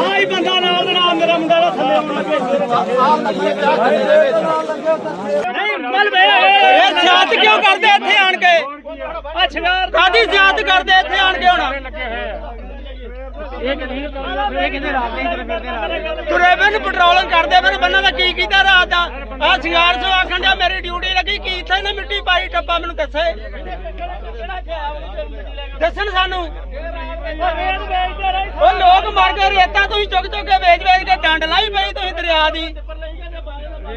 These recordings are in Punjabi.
ਆਈ ਬੰਦਾ ਨਾਲ ਦੇ ਨਾਲ ਮੇਰਾ ਮੁੰਡਾ ਦਾ ਥੱਲੇ ਆਉਣਾ ਨਹੀਂ ਮਲ ਵੇ ਇਹ ਸਿਆਤ ਕਿਉਂ ਕਰਦੇ ਇੱਥੇ ਆਣ ਕੇ? ਆ ਸ਼ਿੰਗਾਰ ਕਾਦੀ ਸਿਆਤ ਕਰਦੇ ਇੱਥੇ ਆਣ ਕੇ ਹੁਣ। ਇਹ ਕਿਹਨੇ ਇਹ ਕਿਹਨੇ ਰਾਤ ਦੇ ਇਧਰ ਫਿਰਦੇ ਤੁਰੇ ਬਨ ਪੈਟਰੋਲਿੰਗ ਕਰਦੇ ਬਨ ਬੰਨਾਂ ਦਾ ਕੀ ਕੀਤਾ ਰਾਤ ਦਾ? ਆ ਸ਼ਿੰਗਾਰ ਸੋ ਆਖਣ ਡਿਆ, ਮੇਰੀ ਡਿਊਟੀ ਲੱਗੀ, ਕੀ ਇੱਥੇ ਨੇ ਮਿੱਟੀ ਪਾਈ, ਟੱਪਾ ਮੈਨੂੰ ਦੱਸੇ। ਦੱਸਣ ਸਾਨੂੰ। ਉਹ ਲੋਕ ਮਰ ਗਏ, ਰੇਤਾ ਤੁਸੀਂ ਚੁੱਕ ਚੁੱਕ ਕੇ ਵੇਚ ਵੇਚ ਕੇ ਡੰਡ ਲਾਈ ਪਈ ਤੁਸੀਂ ਦਰਿਆ ਦੀ।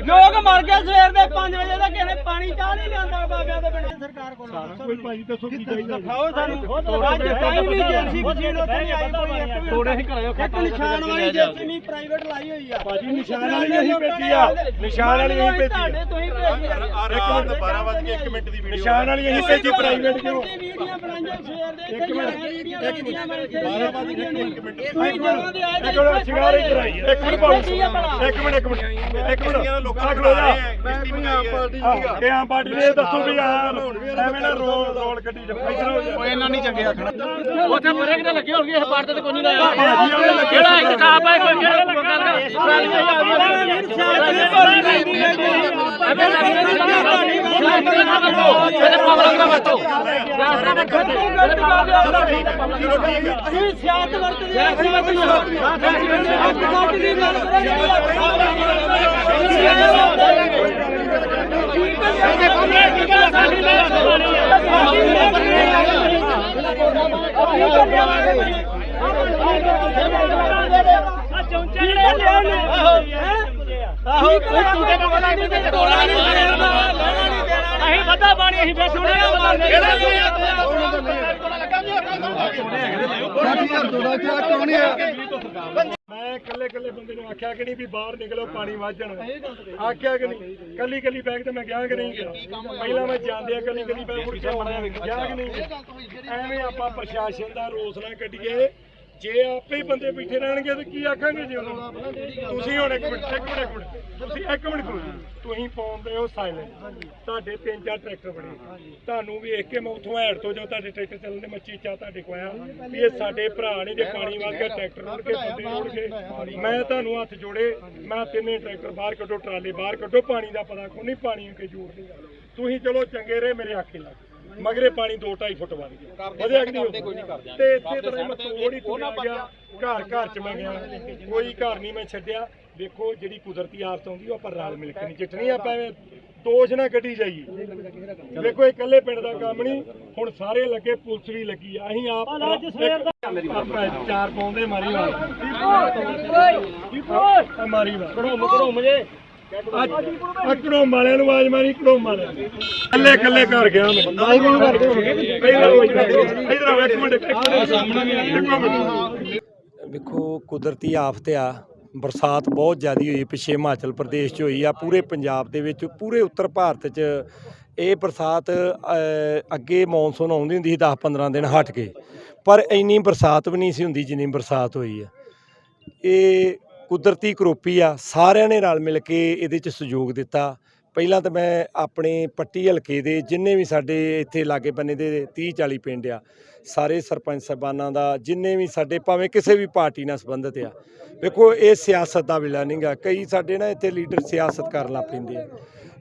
ਲੋਕ ਮਰ ਗਏ ਸਵੇਰ ਦੇ 5 ਵਜੇ ਦਾ ਕਿਸੇ ਨੇ ਪਾਣੀ ਚਾਹ ਨਹੀਂ ਲਿਆਂਦਾ ਬਾਬਿਆਂ ਦੇ ਪਿੰਡ। ਸਰਕਾਰ ਕੋਲ ਕੋਈ ਭਾਜੀ ਦੱਸੋ ਕੀ ਚਾਹੀਦਾ। ਖਾਓ ਸਾਨੂੰ। ਅੱਜ ਤਾਈ ਵੀ ਜੇਸੀ ਮਸ਼ੀਨ ਉੱਥੇ ਨਹੀਂ ਆਈ ਕੋਈ ਇੱਕ ਵੀ ਤੋੜੇ ਹੀ ਕਰਾਇਓ ਇੱਕ ਨਿਸ਼ਾਨ ਵਾਲੀ ਜੇਸੀ ਨਹੀਂ ਪ੍ਰਾਈਵੇਟ ਲਾਈ ਹੋਈ ਆ। ਭਾਜੀ ਨਿਸ਼ਾਨ ਵਾਲੀ ਇਹੀ ਭੇਜੀ ਆ। ਨਿਸ਼ਾਨ ਵਾਲੀ ਇਹੀ ਭੇਜੀ ਆ। ਤੁਹਾਡੇ ਤੁਸੀਂ ਭੇਜੀ ਆ। ਇੱਕ ਮਿੰਟ 12 ਵਜੇ ਕੇ 1 ਮਿੰਟ ਦੀ ਵੀਡੀਓ ਨਿਸ਼ਾਨ ਵਾਲੀ ਇਹੀ ਭੇਜੀ ਪ੍ਰਾਈਵੇਟ ਕਿਉਂ? ਵੀਡੀਓ ਬਣਾਈਆਂ ਸਵੇਰ ਦੇ ਇੱਕ ਮਿੰਟ ਇੱਕ ਮਿੰਟ 12 ਵਜੇ ਕੇ 1 ਮਿੰਟ ਇੱਕ ਮਿੰਟ। ਸ਼ਿੰਗਾਰ ਹੀ ਕਰਾਈ। ਇੱਕ ਮਿੰਟ ਇੱਕ ਮਿੰਟ। ਇੱਕ ਮਿੰਟ। ਲੋਕਾਂ ਨੂੰ ਖਲੋ ਜਾ ਆਹ, ਇਹ ਆਮ ਪਾਰਟੀ ਨੇ ਇਹ ਦੱਸੋ ਵੀ ਆ ਐਵੇਂ ਨਾ ਰੋਲ ਰੋਲ ਗੱਡੀ ਚ ਇਧਰ ਇਹਨਾਂ ਨਹੀਂ ਚੰਗੇ ਆਖਣਾ ਉੱਥੇ ਬਰੇ ਕਿਤੇ ਲੱਗੇ ਹੋਣਗੇ ਇਸ ਪਾਰਟ ਤੇ ਕੋਈ ਨਹੀਂ ਲਾਇਆ ਕਿਹੜਾ ਇਨਸਾਫ ਹੈ ਕੋਈ ਕਿਹੜਾ ਗੱਲ ਅਸੀਂ ਸਿਆਸਤ ਵਰਤਦੇ ਹਾਂ ਸਿਆਸਤ ਦੀ ਗੱਲ ਆਹੋ ਕੋਈ ਚੁੰਗੇ ਦਾ ਪਤਾ ਨਹੀਂ ਤੇ ਟੋਲਾ ਨਹੀਂ ਦੇਣਾ ਅਸੀਂ ਵੱਧਾ ਪਾਣੀ ਅਸੀਂ ਫੇਰ ਸੁਣਿਆ ਮਾਰਨੇ ਮੈਂ ਇਕੱਲੇ ਇਕੱਲੇ ਬੰਦੇ ਨੂੰ ਆਖਿਆ ਕਿ ਨਹੀਂ ਵੀ ਬਾਹਰ ਨਿਕਲੋ ਪਾਣੀ ਵਾਜਣ ਆਖਿਆ ਕਿ ਨਹੀਂ? ਕੱਲੀ ਕੱਲੀ ਬੈਗ ਤੇ ਮੈਂ ਗਿਆ ਕਿ ਨਹੀਂ? ਗਿਆ ਪਹਿਲਾਂ ਮੈਂ ਜਾਂਦਿਆ ਕੱਲੀ ਕੱਲੀ ਬੈਗ ਮੁੜ ਕੇ ਗਿਆ ਕਿ ਨਹੀਂ? ਐਵੇਂ ਆਪਾਂ ਪ੍ਰਸ਼ਾਸਨ ਦਾ ਰੋਸ ਨਾ ਕੱਢੀਏ। ਜੇ ਆਪੇ ਹੀ ਬੰਦੇ ਬੈਠੇ ਰਹਿਣਗੇ ਤੇ ਕੀ ਆਖਾਂਗੇ ਜੀ ਉਹਨਾਂ? ਨੂੰ? ਤੁਸੀਂ ਹੁਣ ਇੱਕ ਮਿੰਟ ਇੱਕ ਮਿੰਟ ਇੱਕ ਮਿੰਟ। ਤੁਸੀਂ ਇੱਕ ਮਿੰਟ ਕਰੋ ਤੁਸੀਂ ਪਾਉਂਦੇ ਹੋ ਸਾਇਲੈਂਟ ਤੁਹਾਡੇ ਤਿੰਨ ਚਾਰ ਟਰੈਕਟਰ ਬਣੇ। ਤੁਹਾਨੂੰ ਵੇਖ ਕੇ ਮੈਂ ਉਥੋਂ ਹੈੜ ਤੋਂ ਜੋ ਤੁਹਾਡੇ ਟਰੈਕਟਰ ਚੱਲਣ ਦੇ ਮੱਚੀ ਚਾ ਤੁਹਾਡੇ ਕੋਲ ਆਇਆ। ਵੀ ਇਹ ਸਾਡੇ ਭਰਾ ਨੇ ਜੇ ਪਾਣੀ ਵਾਰ ਕੇ ਟਰੈਕਟਰ ਰੁੜ ਕੇ ਬੰਦੇ ਰੁੜ ਕੇ। ਮੈਂ ਤੁਹਾਨੂੰ ਹੱਥ ਜੋੜੇ, ਮੈਂ ਤਿੰਨੇ ਟਰੈਕਟਰ ਬਾਹਰ ਕੱਢੋ, ਟਰਾਲੇ ਬਾਹਰ ਕੱਢੋ, ਪਾਣੀ ਦਾ ਪਤਾ ਕੋਈ ਨਹੀਂ, ਪਾਣੀ ਕੇ ਜੋੜ ਨਹੀਂ ਤੁਸੀਂ ਚਲੋ ਚੰਗੇ ਰਹੇ, ਮੇਰੇ ਆਖੇ ਲੱਗ। ਮਗਰੇ ਪਾਣੀ 2.5 ਫੁੱਟ ਵੱਧ ਗਿਆ। ਵਧਿਆ ਕਿ ਨਹੀਂ ਕੋਈ ਨਹੀਂ ਕਰਦੇ। ਤੇ ਇੱਥੇ ਤਰ੍ਹਾਂ ਮੈਂ ਤੋੜ ਹੀ ਤੁਰਿਆ ਗਿਆ। ਘਰ ਘਰ ਚ ਮੈਂ ਗਿਆ। ਕੋਈ ਘਰ ਨਹੀਂ ਮੈਂ ਛੱਡਿਆ। ਵੇਖੋ ਜਿਹੜੀ ਕੁਦਰਤੀ ਆਫਤ ਆਉਂਦੀ ਉਹ ਆਪਾਂ ਰਲ ਮਿਲ ਕੇ ਨਹੀਂ ਚਿੱਟਣੀ ਆਪਾਂ ਐਵੇਂ ਦੋਸ਼ ਨਾ ਕੱਢੀ ਜਾਈਏ। ਵੇਖੋ ਇਹ ਇਕੱਲੇ ਪਿੰਡ ਦਾ ਕੰਮ ਨਹੀਂ। ਹੁਣ ਸਾਰੇ ਲੱਗੇ ਪੁਲਿਸ ਵੀ ਲੱਗੀ ਆ। ਅਸੀਂ ਆਪ ਚਾਰ ਪਾਉਂਦੇ ਮਾਰੀ ਵਾਰ ਮਾਰੀ ਵਾਰ ਘੜੋਮ ਘੜੋਮ ਜੇ। ਅਕੜੋਂ ਵਾਲਿਆਂ ਨੂੰ ਆਵਾਜ਼ ਮਾਰੀ ਕੜੋਮ ਵਾਲਿਆਂ ਨੂੰ। ਕੱਲੇ ਕੱਲੇ ਘਰ ਗਿਆ ਮੈਂ ਬਾਈ ਨੂੰ ਕਰਦੇ ਹੋਣਗੇ। ਇਧਰ ਆਓ ਇੱਕ ਮਿੰਟ ਇੱਕ ਮਿੰਟ। ਸਾਹਮਣੇ ਇੱਕ ਮਿੰਟ ਵੇਖੋ ਕੁਦਰਤੀ ਆਫਤ ਆ। ਬਰਸਾਤ ਬਹੁਤ ਜ਼ਿਆਦੀ ਹੋਈ ਪਿੱਛੇ ਹਿਮਾਚਲ ਪ੍ਰਦੇਸ਼ 'ਚ ਹੋਈ ਆ। ਪੂਰੇ ਪੰਜਾਬ ਦੇ ਵਿੱਚ ਪੂਰੇ ਉੱਤਰ ਭਾਰਤ 'ਚ ਇਹ ਬਰਸਾਤ ਅੱਗੇ ਮੌਨਸੂਨ ਆਉਂਦੀ ਹੁੰਦੀ ਸੀ 10-15 ਦਿਨ ਹਟ ਕੇ। ਪਰ ਇੰਨੀ ਬਰਸਾਤ ਵੀ ਨਹੀਂ ਸੀ ਹੁੰਦੀ ਜਿੰਨੀ ਬਰਸਾਤ ਹੋਈ ਆ। ਇਹ ਕੁਦਰਤੀ ਕਰੋਪੀ ਆ, ਸਾਰਿਆਂ ਨੇ ਰਲ ਮਿਲ ਕੇ ਇਹਦੇ 'ਚ ਸਹਿਯੋਗ ਦਿੱਤਾ। ਪਹਿਲਾਂ ਤਾਂ ਮੈਂ ਆਪਣੇ ਪੱਟੀ ਹਲਕੇ ਦੇ ਜਿੰਨੇ ਵੀ ਸਾਡੇ ਇੱਥੇ ਲਾਗੇ ਬੰਨੇ ਦੇ 30 40 ਪਿੰਡ ਆ, ਸਾਰੇ ਸਰਪੰਚ ਸਾਹਿਬਾਨਾਂ ਦਾ, ਜਿੰਨੇ ਵੀ ਸਾਡੇ ਭਾਵੇਂ ਕਿਸੇ ਵੀ ਪਾਰਟੀ ਨਾਲ ਸੰਬੰਧਿਤ ਆ, ਵੇਖੋ ਇਹ ਸਿਆਸਤ ਦਾ ਵੇਲਾ ਨਹੀਂਗਾ ਕਈ ਸਾਡੇ ਨਾ ਇੱਥੇ ਲੀਡਰ ਸਿਆਸਤ ਕਰਨ ਲੱਗ ਪੈਂਦੇ ਆ।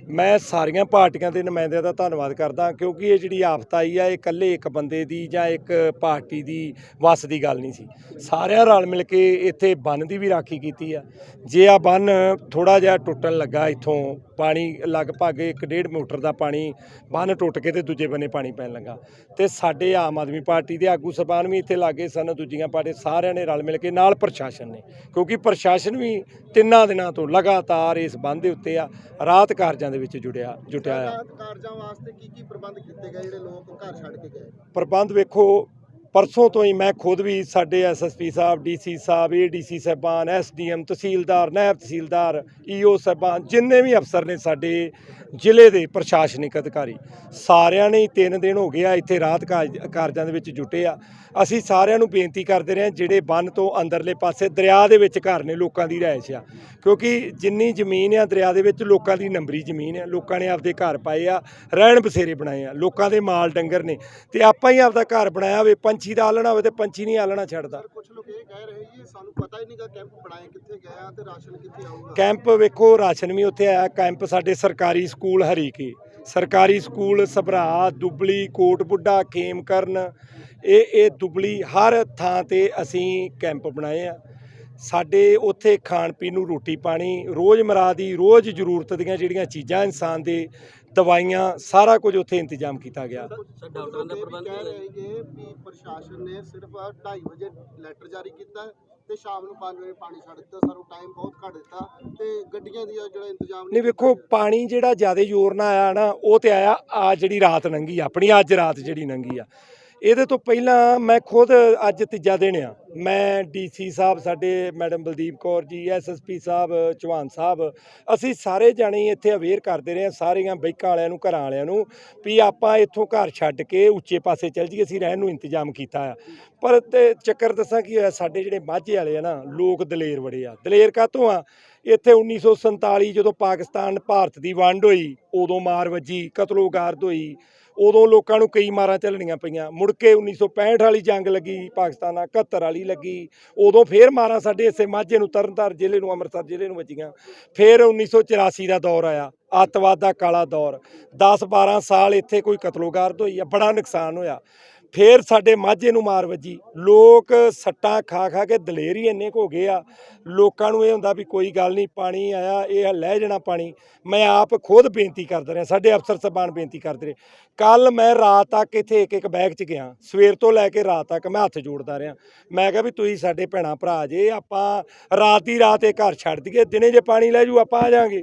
ਮੈਂ ਸਾਰੀਆਂ ਪਾਰਟੀਆਂ ਦੇ ਨੁਮਾਇੰਦਿਆਂ ਦਾ ਧੰਨਵਾਦ ਕਰਦਾ ਕਿਉਂਕਿ ਇਹ ਜਿਹੜੀ ਆਫਤ ਆਈ ਆ, ਇਹ ਇਕੱਲੇ ਇੱਕ ਬੰਦੇ ਦੀ ਜਾਂ ਇੱਕ ਪਾਰਟੀ ਦੀ ਵੱਸ ਦੀ ਗੱਲ ਨਹੀਂ ਸੀ। ਸਾਰਿਆਂ ਰਲ ਮਿਲ ਕੇ ਇੱਥੇ ਬੰਨ ਦੀ ਵੀ ਰਾਖੀ ਕੀਤੀ ਆ। ਜੇ ਆ ਬੰਨ ਥੋੜਾ ਜਿਹਾ ਟੁੱਟਣ ਲੱਗਾ ਇੱਥੋਂ, ਪਾਣੀ ਲਗਭਗ 1.5 ਮੀਟਰ ਦਾ ਪਾਣੀ ਬੰਨ ਟੁੱਟ ਕੇ ਤੇ ਦੂਜੇ ਬੰਨੇ ਪਾਣੀ ਪੈਣ ਲੱਗਾ। ਤੇ ਸਾਡੇ ਆਮ ਆਦਮੀ ਪਾਰਟੀ ਦੇ ਆਗੂ ਸਬਾਨ ਵੀ ਇੱਥੇ ਲਾਗੇ ਸਨ, ਦੂਜੀਆਂ ਪਾਰਟੀ ਸਾਰਿਆਂ ਨੇ ਰਲ ਮਿਲ ਕੇ ਨਾਲ ਪ੍ਰਸ਼ਾਸਨ ਨੇ, ਕਿਉਂਕਿ ਪ੍ਰਸ਼ਾਸਨ ਵੀ ਤਿੰਨਾਂ ਦਿਨਾਂ ਤੋਂ ਲਗਾਤਾਰ ਇਸ ਬੰਦ ਦੇ ਉੱਤੇ ਆ, ਰਾਤ ਕਾਰਜਾਂ ਦੇ ਵਿੱਚ ਜੁੜਿਆ ਜੁਟਿਆ ਆ। ਕਾਰਜਾਂ ਵਾਸਤੇ ਕੀ ਕੀ ਪ੍ਰਬੰਧ ਕੀਤੇ ਗਏ ਜਿਹੜੇ ਲੋਕ ਘਰ ਛੱਡ ਕੇ ਗਏ? ਪ੍ਰਬੰਧ ਵੇਖੋ ਪਰਸੋਂ ਤੋਂ ਹੀ ਮੈਂ ਖੁਦ ਵੀ ਸਾਡੇ ਐਸਐਸਪੀ ਸਾਹਿਬ ਡੀਸੀ ਸਾਹਿਬ ਏਡੀਸੀ ਸਾਹਿਬਾਨ ਐਸਡੀਐਮ ਤਹਿਸੀਲਦਾਰ ਨਾਇਬ ਤਹਿਸੀਲਦਾਰ ਈਓ ਸਾਹਿਬਾਨ ਜਿੰਨੇ ਵੀ ਅਫਸਰ ਨੇ ਸਾਡੇ ਜ਼ਿਲ੍ਹੇ ਦੇ ਪ੍ਰਸ਼ਾਸਨਿਕ ਅਧਿਕਾਰੀ ਸਾਰਿਆਂ ਨੇ ਹੀ ਤਿੰਨ ਦਿਨ ਹੋ ਗਿਆ ਇੱਥੇ ਰਾਤ ਕਾਜ- ਕਾਰਜਾਂ ਦੇ ਵਿੱਚ ਜੁਟੇ ਆ। ਅਸੀਂ ਸਾਰਿਆਂ ਨੂੰ ਬੇਨਤੀ ਕਰਦੇ ਰਹੇ ਹਾਂ, ਜਿਹੜੇ ਬੰਨ ਤੋਂ ਅੰਦਰਲੇ ਪਾਸੇ ਦਰਿਆ ਦੇ ਵਿੱਚ ਘਰ ਨੇ ਲੋਕਾਂ ਦੀ ਰਿਹਾਇਸ਼ ਆ। ਕਿਉਂਕਿ ਜਿੰਨੀ ਜ਼ਮੀਨ ਆ ਦਰਿਆ ਦੇ ਵਿੱਚ ਲੋਕਾਂ ਦੀ ਨੰਬਰੀ ਜ਼ਮੀਨ ਆ ਲੋਕਾਂ ਨੇ ਆਪਦੇ ਘਰ ਪਾਏ ਆ ਰਹਿਣ ਬਸੇਰੇ ਬਣਾਏ ਆ ਲੋਕਾਂ ਦੇ ਮਾਲ ਡੰਗਰ ਨੇ। ਤੇ ਆਪਾਂ ਹੀ ਆਪਦਾ ਘਰ ਬਣਾਇਆ ਹੋਵੇ ਪੰਜ ਪੰਛੀ ਦਾ ਆਲਣਾ ਹੋਵੇ ਤੇ ਪੰਛੀ ਨਹੀਂ ਆਲਣਾ ਛੱਡਦਾ। ਕੁਝ ਲੋਕ ਇਹ ਕਹਿ ਰਹੇ ਜੀ ਸਾਨੂੰ ਪਤਾ ਹੀ ਨਹੀਂਗਾ ਕੈਂਪ ਬਣਾਏ ਕਿੱਥੇ ਗਏ ਆ ਤੇ ਰਾਸ਼ਨ ਕਿੱਥੇ ਆਊਗਾ। ਕੈਂਪ ਵੇਖੋ ਰਾਸ਼ਨ ਵੀ ਉੱਥੇ ਆਇਆ। ਕੈਂਪ ਸਾਡੇ ਸਰਕਾਰੀ ਸਕੂਲ ਹਰੀਕੇ ਸਰਕਾਰੀ ਸਕੂਲ ਸਭਰਾ ਦੁਬਲੀ ਕੋਟ ਬੁੱਢਾ ਖੇਮਕਰਨ ਇਹ ਇਹ ਦੁਬਲੀ ਹਰ ਥਾਂ ਤੇ ਅਸੀਂ ਕੈਂਪ ਬਣਾਏ ਆ। ਸਾਡੇ ਉੱਥੇ ਖਾਣ ਪੀਣ ਨੂੰ ਰੋਟੀ ਪਾਣੀ ਰੋਜ਼ਮਰਾ ਦੀ ਰੋਜ਼ ਜ਼ਰੂਰਤ ਦੀਆਂ ਜਿਹੜੀਆਂ ਚੀਜ਼ਾਂ ਇਨਸਾਨ ਦੇ ਦਵਾਈਆਂ ਸਾਰਾ ਕੁਝ ਉੱਥੇ ਇੰਤਜ਼ਾਮ ਕੀਤਾ ਗਿਆ। ਡਾਕਟਰਾਂ ਦਾ ਪ੍ਰਬੰਧ ਕਹਿ ਰਹੇ ਕਿ ਵੀ ਪ੍ਰਸ਼ਾਸਨ ਨੇ ਸਿਰਫ 2:30 ਵਜੇ ਲੈਟਰ ਜਾਰੀ ਕੀਤਾ ਤੇ ਸ਼ਾਮ ਨੂੰ 5 ਵਜੇ ਪਾਣੀ ਛੱਡ ਦਿੱਤਾ। ਸਾਨੂੰ ਟਾਈਮ ਬਹੁਤ ਘੱਟ ਦਿੱਤਾ ਤੇ ਗੱਡੀਆਂ ਦੀ ਜਿਹੜਾ ਇੰਤਜ਼ਾਮ ਨਹੀਂ ਵੇਖੋ ਪਾਣੀ ਜਿਹੜਾ ਜ਼ਿਆਦਾ ਜ਼ੋਰ ਨਾਲ ਆਇਆ ਨਾ ਉਹ ਤੇ ਆਇਆ ਆ ਜਿਹੜੀ ਰਾਤ ਆ, ਆਪਣੀ ਅੱਜ ਰਾਤ ਜਿਹੜੀ ਲੰਘੀ ਆ। ਇਹਦੇ ਤੋਂ ਪਹਿਲਾਂ ਮੈਂ ਖੁਦ ਅੱਜ ਤੀਜਾ ਦਿਨ ਆ। ਮੈਂ ਡੀਸੀ ਸਾਹਿਬ, ਸਾਡੇ ਮੈਡਮ ਬਲਦੀਪ ਕੌਰ ਜੀ ਐਸਐਸਪੀ ਸਾਹਿਬ, ਚੌਹਾਨ ਸਾਹਿਬ, ਅਸੀਂ ਸਾਰੇ ਜਾਣੇ ਇੱਥੇ ਅਵੇਅਰ ਕਰਦੇ ਰਹੇ ਹਾਂ ਸਾਰੀਆਂ ਬਾਈਕਾਂ ਵਾਲਿਆਂ ਨੂੰ, ਘਰਾਂ ਵਾਲਿਆਂ ਨੂੰ ਵੀ ਆਪਾਂ ਇੱਥੋਂ ਘਰ ਛੱਡ ਕੇ ਉੱਚੇ ਪਾਸੇ ਚੱਲ ਜਾਈਏ, ਅਸੀਂ ਰਹਿਣ ਨੂੰ ਇੰਤਜ਼ਾਮ ਕੀਤਾ ਆ। ਪਰ ਤੇ ਚੱਕਰ ਦੱਸਾਂ ਕੀ ਹੋਇਆ, ਸਾਡੇ ਜਿਹੜੇ ਮਾਝੇ ਵਾਲੇ ਆ ਨਾ, ਲੋਕ ਦਲੇਰ ਬੜੇ ਆ। ਦਲੇਰ ਕਾਹਤੋਂ ਆ? ਇੱਥੇ 1947 ਜਦੋਂ ਪਾਕਿਸਤਾਨ, ਭਾਰਤ ਦੀ ਵੰਡ ਹੋਈ, ਉਦੋਂ ਮਾਰ ਵੱਜੀ ਕਤਲੋਗਾਰਦ ਹੋਈ ਉਦੋਂ ਲੋਕਾਂ ਨੂੰ ਕਈ ਮਾਰਾਂ ਝੱਲਣੀਆਂ ਪਈਆਂ। ਮੁੜ ਕੇ 1965 ਵਾਲੀ ਜੰਗ ਲੱਗੀ, ਪਾਕਿਸਤਾਨ ਨਾਲ 71 ਵਾਲੀ ਲੱਗੀ। ਉਦੋਂ ਫੇਰ ਮਾਰਾਂ ਸਾਡੇ ਇਸੇ ਮਾਝੇ ਨੂੰ ਤਰਨਤਾਰ ਜ਼ਿਲ੍ਹੇ ਨੂੰ, ਅੰਮ੍ਰਿਤਸਰ ਜ਼ਿਲ੍ਹੇ ਨੂੰ ਵੱਜੀਆਂ। ਫਿਰ 1984 ਦਾ ਦੌਰ ਆਇਆ, ਅੱਤਵਾਦ ਦਾ ਕਾਲਾ ਦੌਰ। 10 12 ਸਾਲ ਇੱਥੇ ਕੋਈ ਕਤਲੋਗਾਰਦ ਹੋਈ ਆ, ਬੜਾ ਨੁਕਸਾਨ ਹੋਇਆ। ਫੇਰ ਸਾਡੇ ਮਾਝੇ ਨੂੰ ਮਾਰ ਵੱਜੀ। ਲੋਕ ਸੱਟਾਂ ਖਾ ਖਾ ਕੇ ਦਲੇਰ ਹੀ ਇੰਨੇ ਕੁ ਹੋ ਗਏ ਆ। ਲੋਕਾਂ ਨੂੰ ਇਹ ਹੁੰਦਾ ਵੀ ਕੋਈ ਗੱਲ ਨਹੀਂ, ਪਾਣੀ ਆਇਆ, ਇਹ ਲੈ ਜਾਣਾ ਪਾਣੀ। ਮੈਂ ਆਪ ਖੁਦ ਬੇਨਤੀ ਕਰਦਾ ਰਿਹਾ, ਸਾਡੇ ਅਫਸਰ ਸਾਹਿਬਾਨ ਬੇਨਤੀ ਕਰਦੇ ਰਹੇ। ਕੱਲ ਮੈਂ ਰਾਤ ਤੱਕ ਇੱਥੇ ਇੱਕ ਇੱਕ ਬੈਗ 'ਚ ਗਿਆ। ਸਵੇਰ ਤੋਂ ਲੈ ਕੇ ਰਾਤ ਤੱਕ ਮੈਂ ਹੱਥ ਜੋੜਦਾ ਰਿਹਾ। ਮੈਂ ਕਿਹਾ ਵੀ ਤੁਸੀਂ ਸਾਡੇ ਭੈਣਾ ਭਰਾ ਜੇ, ਆਪਾਂ ਰਾਤ ਦੀ ਰਾਤ ਇਹ ਘਰ ਛੱਡ ਦਈਏ, ਦਿਨੇ ਜੇ ਪਾਣੀ ਲੈ ਜੂ ਆਪਾਂ ਆ ਜਾਾਂਗੇ।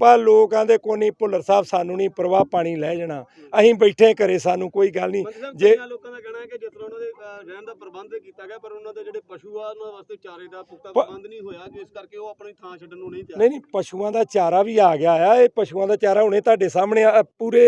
ਪਰ ਲੋਕਾਂ ਦੇ ਕੋਨੀ ਭੁੱਲਰ ਸਾਹਿਬ ਸਾਨੂੰ ਨਹੀਂ ਪਰਵਾਹ ਪਾਣੀ ਲੈ ਜਾਣਾ। ਅਸੀਂ ਬੈਠੇ ਘਰੇ ਸਾਨੂੰ ਕੋਈ ਗੱਲ ਨਹੀਂ ਜੇ ਲੋਕਾਂ ਦਾ ਕਹਿਣਾ ਹੈ ਕਿ ਜਿਸ ਤਰ੍ਹਾਂ ਉਹਨਾਂ ਦੇ ਰਹਿਣ ਦਾ ਪ੍ਰਬੰਧ ਕੀਤਾ ਗਿਆ ਪਰ ਉਹਨਾਂ ਦੇ ਜਿਹੜੇ ਪਸ਼ੂ ਆ ਉਹਨਾਂ ਵਾਸਤੇ ਚਾਰੇ ਦਾ ਪੁਖਤਾ ਪ੍ਰਬੰਧ ਨਹੀਂ ਹੋਇਆ ਜਿਸ ਕਰਕੇ ਉਹ ਆਪਣੀ ਥਾਂ ਛੱਡਣ ਨੂੰ ਨਹੀਂ ਤਿਆਰ। ਨਹੀਂ ਨਹੀਂ ਪਸ਼ੂਆਂ ਦਾ ਚਾਰਾ ਵੀ ਆ ਗਿਆ ਆ। ਇਹ ਪਸ਼ੂਆਂ ਦਾ ਚਾਰਾ ਹੁਣੇ ਤੁਹਾਡੇ ਸਾਹਮਣੇ ਆ ਪੂਰੇ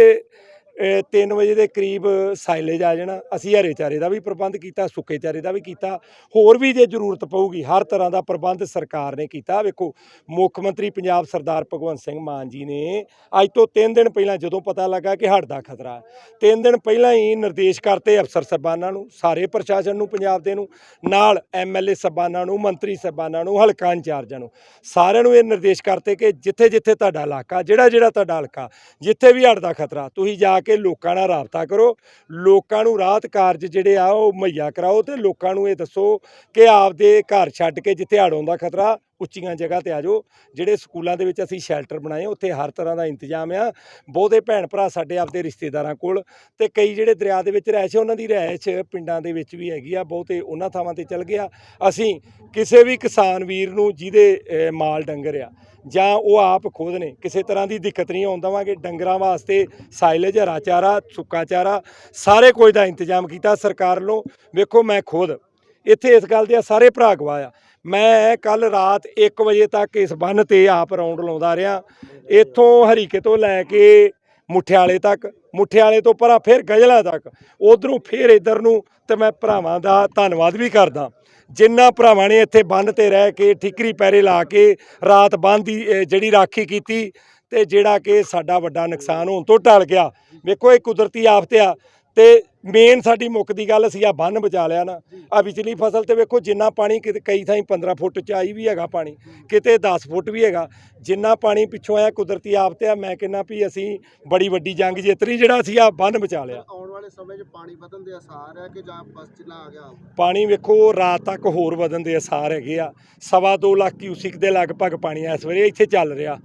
3 ਵਜੇ ਦੇ ਕਰੀਬ ਸਾਈਲੇਜ ਆ ਜਾਣਾ। ਅਸੀਂ ਹਰੇ ਚਾਰੇ ਦਾ ਵੀ ਪ੍ਰਬੰਧ ਕੀਤਾ, ਸੁੱਕੇ ਚਾਰੇ ਦਾ ਵੀ ਕੀਤਾ। ਹੋਰ ਵੀ ਜੇ ਜ਼ਰੂਰਤ ਪਊਗੀ, ਹਰ ਤਰ੍ਹਾਂ ਦਾ ਪ੍ਰਬੰਧ ਸਰਕਾਰ ਨੇ ਕੀਤਾ। ਵੇਖੋ, ਮੁੱਖ ਮੰਤਰੀ ਪੰਜਾਬ ਸਰਦਾਰ ਭਗਵੰਤ ਸਿੰਘ ਮਾਨ ਜੀ ਨੇ ਅੱਜ ਤੋਂ 3 ਦਿਨ ਪਹਿਲਾਂ ਜਦੋਂ ਪਤਾ ਲੱਗਾ ਕਿ ਹੜ੍ਹ ਦਾ ਖਤਰਾ ਹੈ 3 ਦਿਨ ਪਹਿਲਾਂ ਹੀ ਨਿਰਦੇਸ਼ ਕਰਤੇ ਅਫਸਰ ਸਾਹਿਬਾਨਾਂ ਨੂੰ, ਸਾਰੇ ਪ੍ਰਸ਼ਾਸਨ ਨੂੰ, ਪੰਜਾਬ ਦੇ ਨੂੰ, ਨਾਲ ਐਮਐਲਏ ਸਾਹਿਬਾਨਾਂ ਨੂੰ, ਮੰਤਰੀ ਸਾਹਿਬਾਨਾਂ ਨੂੰ, ਹਲਕਾ ਇੰਚਾਰਜਾਂ ਨੂੰ। ਸਾਰਿਆਂ ਨੂੰ ਇਹ ਨਿਰਦੇਸ਼ ਕਰਤੇ ਕਿ ਜਿੱਥੇ ਜਿੱਥੇ ਤੁਹਾਡਾ ਇਲਾਕਾ ਜਿਹੜਾ ਜਿਹੜਾ ਤੁਹਾਡਾ ਹਲਕਾ, ਜਿੱਥੇ ਵੀ ਹੜ੍ਹ ਦਾ ਖਤਰਾ, ਤੁਸੀਂ ਜਾ ਕੇ ਲੋਕਾਂ ਨਾਲ ਰਾਬਤਾ ਕਰੋ, ਲੋਕਾਂ ਨੂੰ ਰਾਹਤ ਕਾਰਜ ਜਿਹੜੇ ਆ ਉਹ ਮੁਹੱਈਆ ਕਰਾਓ ਤੇ ਲੋਕਾਂ ਨੂੰ ਇਹ ਦੱਸੋ ਕਿ ਆਪਦੇ ਘਰ ਛੱਡ ਕੇ ਜਿੱਥੇ ਹੜ੍ਹ ਦਾ ਖਤਰਾ ਉੱਚੀਆਂ ਜਗ੍ਹਾ ਤੇ ਆ ਜਾਓ, ਜਿਹੜੇ ਸਕੂਲਾਂ ਦੇ ਵਿੱਚ ਅਸੀਂ ਸ਼ੈਲਟਰ ਬਣਾਏ ਉੱਥੇ ਹਰ ਤਰ੍ਹਾਂ ਦਾ ਇੰਤਜ਼ਾਮ ਆ। ਬਹੁਤੇ ਭੈਣ ਭਰਾ ਸਾਡੇ ਆਪਦੇ ਰਿਸ਼ਤੇਦਾਰਾਂ ਕੋਲ ਤੇ ਕਈ ਜਿਹੜੇ ਦਰਿਆ ਦੇ ਵਿੱਚ ਰਹਿਸ਼ ਉਹਨਾਂ ਦੀ ਰਹਿਸ਼ ਪਿੰਡਾਂ ਦੇ ਵਿੱਚ ਵੀ ਹੈਗੀ ਆ, ਬਹੁਤੇ ਉਹਨਾਂ ਥਾਵਾਂ ਤੇ ਚੱਲ ਗਿਆ। ਅਸੀਂ ਕਿਸੇ ਵੀ ਕਿਸਾਨ ਵੀਰ ਨੂੰ ਜਿਹਦੇ ਮਾਲ ਡੰਗਰ ਆ, ਜਾਂ ਉਹ ਆਪ ਖੁਦ ਨੇ, ਕਿਸੇ ਤਰ੍ਹਾਂ ਦੀ ਦਿੱਕਤ ਨਹੀਂ ਆਉਣ ਦੇਵਾਂਗੇ। ਡੰਗਰਾਂ ਵਾਸਤੇ ਸਾਈਲੇਜ ਹਰਾ ਚਾਰਾ ਸੁੱਕਾ ਚਾਰਾ ਸਾਰੇ ਕੁਝ ਦਾ ਇੰਤਜ਼ਾਮ ਕੀਤਾ ਸਰਕਾਰ ਵੱਲੋਂ। ਵੇਖੋ, ਮੈਂ ਖੁਦ ਇੱਥੇ ਇਸ ਗੱਲ ਦੇ ਸਾਰੇ ਭਰਾ ਗਵਾਹ ਆ। ਮੈਂ ਕੱਲ ਰਾਤ 1 ਵਜੇ ਤੱਕ ਇਸ ਬੰਨ ਤੇ ਆਪ ਰੌਂਡ ਲਾਉਂਦਾ ਰਿਹਾ। ਇੱਥੋਂ ਹਰੀਕੇ ਤੋਂ ਲੈ ਕੇ ਮੁਠਿਆਲੇ ਤੱਕ, ਮੁਠਿਆਲੇ ਤੋਂ ਪਰਾਂ ਫਿਰ ਗਜਲਾ ਤੱਕ, ਉਧਰੋਂ ਫਿਰ ਇੱਧਰ ਨੂੰ ਤੇ ਮੈਂ ਭਰਾਵਾਂ ਦਾ ਧੰਨਵਾਦ ਵੀ ਕਰਦਾ। ਜਿਨ੍ਹਾਂ ਭਰਾਵਾਂ ਨੇ ਇੱਥੇ ਬੰਨ ਤੇ ਰਹਿ ਕੇ ਠਿਕਰੀ ਪੈਰੇ ਲਾ ਕੇ ਰਾਤ ਬੰਨ ਦੀ ਜਿਹੜੀ ਰਾਖੀ ਕੀਤੀ ਤੇ ਜਿਹੜਾ ਕਿ ਸਾਡਾ ਵੱਡਾ ਨੁਕਸਾਨ ਹੋਣ ਤੋਂ ਟਲ ਗਿਆ। ਵੇਖੋ ਇਹ ਕੁਦਰਤੀ ਆਫਤ ਆ। ਤੇ ਮੇਨ ਸਾਡੀ ਮੁੱਕ ਦੀ ਗੱਲ ਅਸੀਂ ਆ ਬੰਨ ਬਚਾ ਲਿਆ ਨਾ। ਆ ਵਿਚਲੀ ਫਸਲ ਤੇ ਵੇਖੋ ਜਿੰਨਾ ਪਾਣੀ ਕਈ ਥਾਈਂ 15 ਫੁੱਟ ਚ ਆਈ ਵੀ ਹੈਗਾ ਪਾਣੀ ਕਿਤੇ 10 ਫੁੱਟ ਵੀ ਹੈਗਾ। ਜਿੰਨਾ ਪਾਣੀ ਪਿੱਛੋਂ ਆਇਆ ਕੁਦਰਤੀ ਆਫਤ ਆ ਮੈਂ ਕਹਿੰਦਾ ਵੀ ਅਸੀਂ ਬੜੀ ਵੱਡੀ ਜੰਗ ਜਿੱਤ ਲਈ ਜਿਹੜਾ ਅਸੀਂ ਆ ਬੰਨ ਬਚਾ ਲਿਆ। ਆਉਣ ਵਾਲੇ ਸਮੇਂ 'ਚ ਪਾਣੀ ਵਧਣ ਦੇ ਆਸਾਰ ਹੈ ਕਿ ਜਾਂ ਬਸ ਜਿੰਨਾ ਆ ਗਿਆ ਪਾਣੀ ਵੇਖੋ ਰਾਤ ਤੱਕ ਹੋਰ ਵਧਣ ਦੇ ਅਸਾਰ ਹੈਗੇ ਆ। ਸਵਾ ਦੋ ਲੱਖ ਕਿਊਸਿਕ ਦੇ ਲਗਭਗ ਪਾਣੀ ਇਸ ਵੇਲੇ ਇੱਥੇ ਚੱਲ ਰਿਹਾ।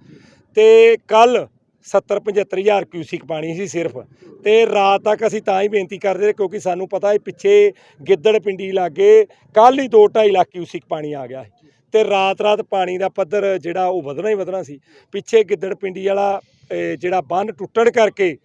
ਤੇ ਕੱਲ 70 75 ਹਜ਼ਾਰ ਕਿਊਸਿਕ ਪਾਣੀ ਸੀ ਸਿਰਫ। ਤੇ ਰਾਤ ਤੱਕ ਅਸੀਂ ਤਾਂ ਹੀ ਬੇਨਤੀ ਕਰਦੇ ਰਹੇ ਕਿਉਂਕਿ ਸਾਨੂੰ ਪਤਾ ਹੈ ਪਿੱਛੇ ਗਿੱਦੜ ਪਿੰਡੀ ਲਾਗੇ ਕੱਲ ਹੀ 2 2.5 ਲੱਖ ਕਿਊਸਿਕ ਪਾਣੀ ਆ ਗਿਆ ਸੀ। ਤੇ ਰਾਤ ਰਾਤ ਪਾਣੀ ਦਾ ਪੱਧਰ ਜਿਹੜਾ ਉਹ ਵਧਣਾ ਹੀ ਵਧਣਾ ਸੀ। ਪਿੱਛੇ ਗਿੱਦੜ ਪਿੰਡੀ ਵਾਲਾ ਜਿਹੜਾ ਬੰਨ ਟੁੱਟਣ ਕਰਕੇ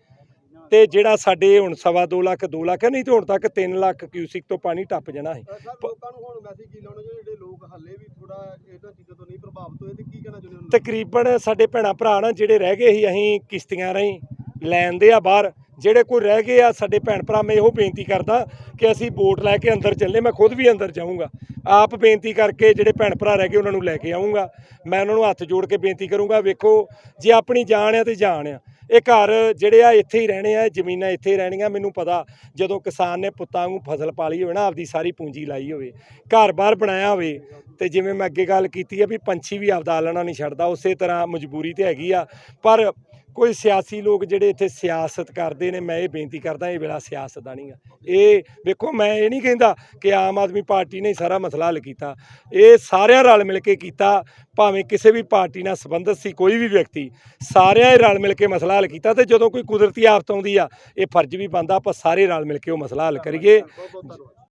ਤੇ ਜਿਹੜਾ ਸਾਡੇ ਹੁਣ ਸਵਾ ਦੋ ਲੱਖ 2 ਲੱਖ ਨਹੀਂ ਤੇ ਹੁਣ ਤੱਕ 3 ਲੱਖ ਕਿਊਸਿਕ ਤੋਂ ਪਾਣੀ ਟੱਪ ਜਾਣਾ ਹੈ ਸਰ ਲੋਕਾਂ ਨੂੰ ਹੁਣ ਮੈਸੇਜ ਕੀ ਲਾਉਣਾ ਚਾਹੀਦਾ? ਜਿਹੜੇ ਲੋਕ ਹੱਲੇ ਵੀ ਥੋੜਾ ਇਹਨਾਂ ਚੀਜ਼ਾਂ ਤੋਂ ਨਹੀਂ ਪ੍ਰਭਾਵਿਤ ਹੋਏ ਤੇ ਕੀ ਕਹਿਣਾ ਚਾਹੁੰਦੇ ਹੋ ਤਕਰੀਬਨ ਸਾਡੇ ਭੈਣਾ ਭਰਾ ਨਾ ਜਿਹੜੇ ਰਹਿ ਗਏ ਸੀ ਅਸੀਂ ਕਿਸ਼ਤੀਆਂ ਰਾਹੀਂ ਲੈਂਦੇ ਆ ਬਾਹਰ। ਜਿਹੜੇ ਕੋਈ ਰਹਿ ਗਏ ਆ ਸਾਡੇ ਭੈਣ ਭਰਾ ਮੈਂ ਇਹੋ ਬੇਨਤੀ ਕਰਦਾ ਕਿ ਅਸੀਂ ਬੋਟ ਲੈ ਕੇ ਅੰਦਰ ਚੱਲੇ ਮੈਂ ਖੁਦ ਵੀ ਅੰਦਰ ਜਾਊਂਗਾ। ਆਪ ਬੇਨਤੀ ਕਰਕੇ ਜਿਹੜੇ ਭੈਣ ਭਰਾ ਰਹਿ ਗਏ ਉਹਨਾਂ ਨੂੰ ਲੈ ਕੇ ਆਊਂਗਾ। ਮੈਂ ਉਹਨਾਂ ਨੂੰ ਹੱਥ ਜੋੜ ਕੇ ਬੇਨਤੀ ਕਰੂੰਗਾ ਵੇਖੋ ਜੇ ਆਪਣੀ ਜਾਨ ਆ ਤੇ ਜਾਨ ਆ। ਇਹ ਘਰ ਜਿਹੜੇ ਆ ਇੱਥੇ ਹੀ ਰਹਿਣੇ ਆ, ਜ਼ਮੀਨਾਂ ਇੱਥੇ ਹੀ ਰਹਿਣੀਆਂ ਮੈਨੂੰ ਪਤਾ ਜਦੋਂ ਕਿਸਾਨ ਨੇ ਪੁੱਤਾਂ ਨੂੰ ਫਸਲ ਪਾਲੀ ਹੋਵੇ ਨਾ, ਆਪਦੀ ਸਾਰੀ ਪੂੰਜੀ ਲਾਈ ਹੋਵੇ ਘਰ-ਬਾਰ ਬਣਾਇਆ ਹੋਵੇ, ਤੇ ਜਿਵੇਂ ਮੈਂ ਅੱਗੇ ਗੱਲ ਕੀਤੀ ਆ ਵੀ ਪੰਛੀ ਵੀ ਆਪਦਾ ਆਲਣਾ ਨਹੀਂ ਛੱਡਦਾ, ਉਸੇ ਤਰ੍ਹਾਂ ਮਜਬੂਰੀ ਤੇ ਹੈਗੀ ਆ, ਪਰ ਕੋਈ ਸਿਆਸੀ ਲੋਕ ਜਿਹੜੇ ਇੱਥੇ ਸਿਆਸਤ ਕਰਦੇ ਨੇ ਮੈਂ ਇਹ ਬੇਨਤੀ ਕਰਦਾ ਇਹ ਵੇਲਾ ਸਿਆਸਤ ਦਾ ਨਹੀਂਗਾ ਇਹ ਵੇਖੋ ਮੈਂ ਇਹ ਨਹੀਂ ਕਹਿੰਦਾ ਕਿ ਆਮ ਆਦਮੀ ਪਾਰਟੀ ਨੇ ਸਾਰਾ ਮਸਲਾ ਹੱਲ ਕੀਤਾ। ਇਹ ਸਾਰਿਆਂ ਰਲ ਮਿਲ ਕੇ ਕੀਤਾ ਭਾਵੇਂ ਕਿਸੇ ਵੀ ਪਾਰਟੀ ਨਾਲ ਸੰਬੰਧਿਤ ਸੀ ਕੋਈ ਵੀ ਵਿਅਕਤੀ ਸਾਰਿਆਂ ਹੀ ਰਲ ਮਿਲ ਕੇ ਮਸਲਾ ਹੱਲ ਕੀਤਾ ਤੇ ਜਦੋਂ ਕੋਈ ਕੁਦਰਤੀ ਆਫਤ ਆਉਂਦੀ ਆ ਇਹ ਫਰਜ਼ ਵੀ ਬਣਦਾ ਆਪਾਂ ਸਾਰੇ ਰਲ ਮਿਲ ਕੇ ਉਹ ਮਸਲਾ ਹੱਲ ਕਰੀਏ।